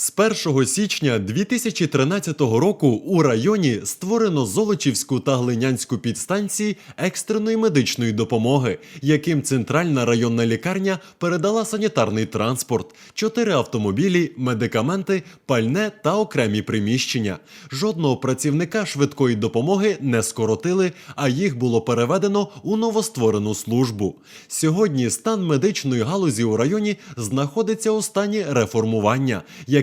З 1 січня 2013 року у районі створено Золочівську та Глинянську підстанції екстреної медичної допомоги, яким центральна районна лікарня передала санітарний транспорт, чотири автомобілі, медикаменти, пальне та окремі приміщення. Жодного працівника швидкої допомоги не скоротили, а їх було переведено у новостворену службу. Сьогодні стан медичної галузі у районі знаходиться у стані реформування,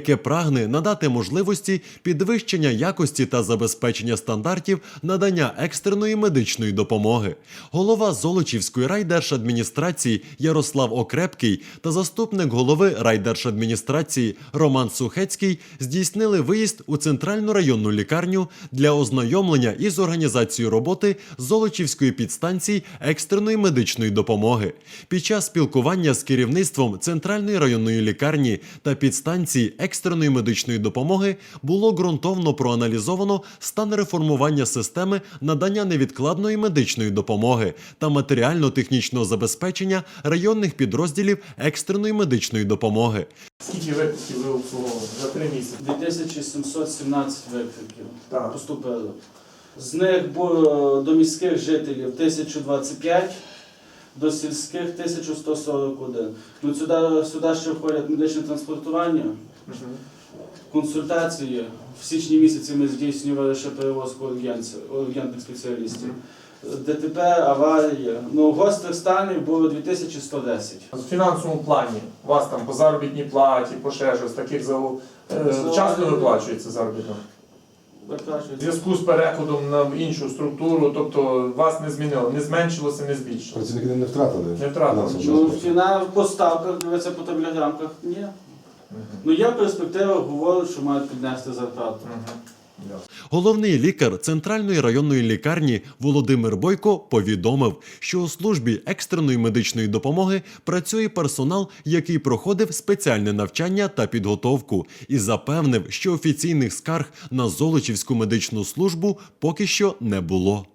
яке прагне надати можливості підвищення якості та забезпечення стандартів надання екстреної медичної допомоги. Голова Золочівської райдержадміністрації Ярослав Окрепкий та заступник голови райдержадміністрації Роман Сухецький здійснили виїзд у центральну районну лікарню для ознайомлення із організацією роботи Золочівської підстанції екстреної медичної допомоги. Під час спілкування з керівництвом центральної районної лікарні та підстанції екстреної медичної допомоги було ґрунтовно проаналізовано стан реформування системи надання невідкладної медичної допомоги та матеріально-технічного забезпечення районних підрозділів екстреної медичної допомоги. Скільки випадків ви обслуговували за три місяці? 2717 викликів Так. поступило. З них до міських жителів 1025, до сільських 1141. Ну, сюди, сюди ще входять медичне транспортування, консультації. В січні місяці ми здійснювали ще перевозку ургентних спеціалістів. ДТП, аварії. Ну, гострих станів було 2110. В фінансовому плані у вас там по заробітній платі, по ще щось таких за е, часто виплачується заробітна? В зв'язку з переходом на іншу структуру, тобто вас не змінило, не зменшилося, не збільшилося. Працівники не втратили. Не втратили. Ну, ціна по ставках, дивиться по таблоgraмках, ні. Ну, є перспектива, говорять, що мають піднести зарплату. Головний лікар центральної районної лікарні Володимир Бойко повідомив, що у службі екстреної медичної допомоги працює персонал, який проходив спеціальне навчання та підготовку, і запевнив, що офіційних скарг на Золочівську медичну службу поки що не було.